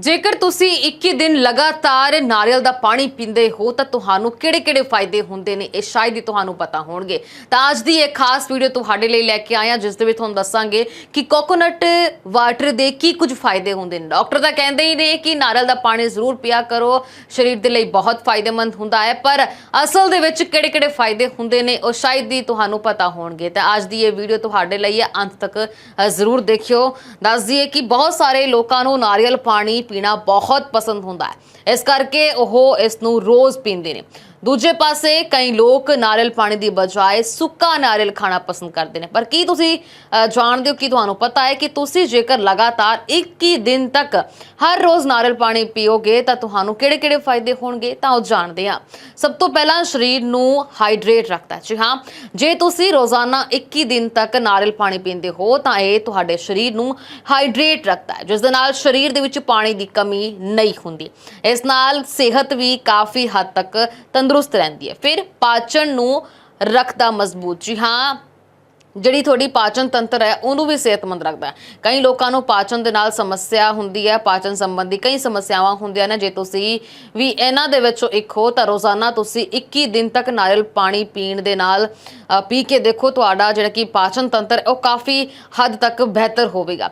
ਜੇਕਰ ਤੁਸੀਂ 21 ਦਿਨ ਲਗਾਤਾਰ ਨਾਰੀਅਲ ਦਾ ਪਾਣੀ ਪੀਂਦੇ ਹੋ, ਤਾਂ ਤੁਹਾਨੂੰ ਕਿਹੜੇ-ਕਿਹੜੇ ਫਾਇਦੇ ਹੁੰਦੇ ਨੇ? ਇਹ ਸ਼ਾਇਦ ਹੀ ਤੁਹਾਨੂੰ ਪਤਾ ਹੋਣਗੇ। ਤਾਂ ਅੱਜ ਦੀ ਇਹ ਖਾਸ ਵੀਡੀਓ ਤੁਹਾਡੇ ਲਈ ਲੈ ਕੇ ਆਏ ਹਾਂ, ਜਿਸ ਦੇ ਵਿੱਚ ਤੁਹਾਨੂੰ ਦੱਸਾਂਗੇ ਕਿ ਕੋਕੋਨਟ ਵਾਟਰ ਦੇ ਕੀ ਕੁਝ ਫਾਇਦੇ ਹੁੰਦੇ ਨੇ। ਡਾਕਟਰ ਤਾਂ ਕਹਿੰਦੇ ਹੀ ਨੇ ਕਿ ਨਾਰੀਅਲ ਦਾ ਪਾਣੀ ਜ਼ਰੂਰ ਪੀਆ ਕਰੋ। ਸਰੀਰ ਦੇ ਲਈ ਬਹੁਤ ਫਾਇਦੇਮੰਦ ਹੁੰਦਾ ਹੈ, ਪਰ ਅਸਲ ਦੇ ਵਿੱਚ ਕਿਹੜੇ-ਕਿਹੜੇ ਫਾਇਦੇ ਹੁੰਦੇ ਨੇ, ਉਹ ਸ਼ਾਇਦ ਹੀ ਤੁਹਾਨੂੰ ਪਤਾ ਹੋਣਗੇ। ਤਾਂ ਅੱਜ ਦੀ ਇਹ ਵੀਡੀਓ ਤੁਹਾਡੇ ਲਈ ਹੈ, ਅੰਤ ਤੱਕ ਜ਼ਰੂਰ ਦੇਖਿਓ। ਦੱਸ ਦਈਏ ਕਿ ਬਹੁਤ ਸਾਰੇ ਲੋਕਾਂ ਨੂੰ ਨਾਰੀਅਲ ਪਾਣੀ ਪੀਣਾ ਬਹੁਤ ਪਸੰਦ ਹੁੰਦਾ ਹੈ। ਇਸ ਕਰਕੇ ਉਹ ਇਸ ਨੂੰ ਰੋਜ਼ ਪੀਂਦੇ ਨੇ। ਦੂਜੇ ਪਾਸੇ ਕਈ ਲੋਕ ਨਾਰੀਅਲ ਪਾਣੀ ਦੀ ਬਜਾਏ ਸੁੱਕਾ ਨਾਰੀਅਲ ਖਾਣਾ ਪਸੰਦ ਕਰਦੇ ਨੇ। ਪਰ ਕੀ ਤੁਸੀਂ ਜਾਣਦੇ ਹੋ, ਕਿ ਤੁਹਾਨੂੰ ਪਤਾ ਹੈ ਕਿ ਤੁਸੀਂ ਜੇਕਰ ਲਗਾਤਾਰ 21 ਦਿਨ ਤੱਕ ਹਰ ਰੋਜ਼ ਨਾਰੀਅਲ ਪਾਣੀ ਪੀਓਗੇ, ਤਾਂ ਤੁਹਾਨੂੰ ਕਿਹੜੇ-ਕਿਹੜੇ ਫਾਇਦੇ ਹੋਣਗੇ, ਤਾਂ ਉਹ ਜਾਣਦੇ ਹਾਂ। ਸਭ ਤੋਂ ਪਹਿਲਾਂ ਸਰੀਰ ਨੂੰ ਹਾਈਡਰੇਟ ਰੱਖਦਾ ਹੈ। ਜੀ ਹਾਂ, ਜੇ ਤੁਸੀਂ ਰੋਜ਼ਾਨਾ 21 ਦਿਨ ਤੱਕ ਨਾਰੀਅਲ ਪਾਣੀ ਪੀਂਦੇ ਹੋ, ਤਾਂ ਇਹ ਤੁਹਾਡੇ ਸਰੀਰ ਨੂੰ ਹਾਈਡਰੇਟ ਰੱਖਦਾ ਹੈ, ਜਿਸ ਦੇ ਨਾਲ ਸਰੀਰ ਦੇ ਵਿੱਚ ਪਾਣੀ ਦੀ ਕਮੀ ਨਹੀਂ ਹੁੰਦੀ। ਇਸ ਨਾਲ ਸਿਹਤ ਵੀ ਕਾਫੀ ਹੱਦ ਤੱਕ ਤੰਦਰੁਸਤ ਰਹਿੰਦੀ ਹੈ। ਫਿਰ ਪਾਚਨ ਨੂੰ ਰੱਖਦਾ ਮਜ਼ਬੂਤ। ਜੀ ਹਾਂ, ਜਿਹੜੀ ਤੁਹਾਡੀ ਪਾਚਨ ਤੰਤਰ ਹੈ, ਉਹਨੂੰ ਵੀ ਸਿਹਤਮੰਦ ਰੱਖਦਾ ਕਈ ਲੋਕਾਂ ਨੂੰ ਪਾਚਨ ਦੇ ਨਾਲ ਸਮੱਸਿਆ ਹੁੰਦੀ ਹੈ, ਪਾਚਨ ਸੰਬੰਧੀ ਕਈ ਸਮੱਸਿਆਵਾਂ ਹੁੰਦੀਆਂ ਨੇ। ਜੇ ਤੁਸੀਂ ਵੀ ਇਹਨਾਂ ਦੇ ਵਿੱਚੋਂ ਇੱਕ ਹੋ, ਤਾਂ ਰੋਜ਼ਾਨਾ ਤੁਸੀਂ 21 ਦਿਨ ਤੱਕ ਨਾਰੀਅਲ ਪਾਣੀ ਪੀਣ ਦੇ ਨਾਲ ਪੀ ਕੇ ਦੇਖੋ, ਤੁਹਾਡਾ ਜਿਹੜਾ ਕਿ ਪਾਚਨ ਤੰਤਰ ਉਹ ਕਾਫੀ ਹੱਦ ਤੱਕ ਬਿਹਤਰ ਹੋਵੇਗਾ।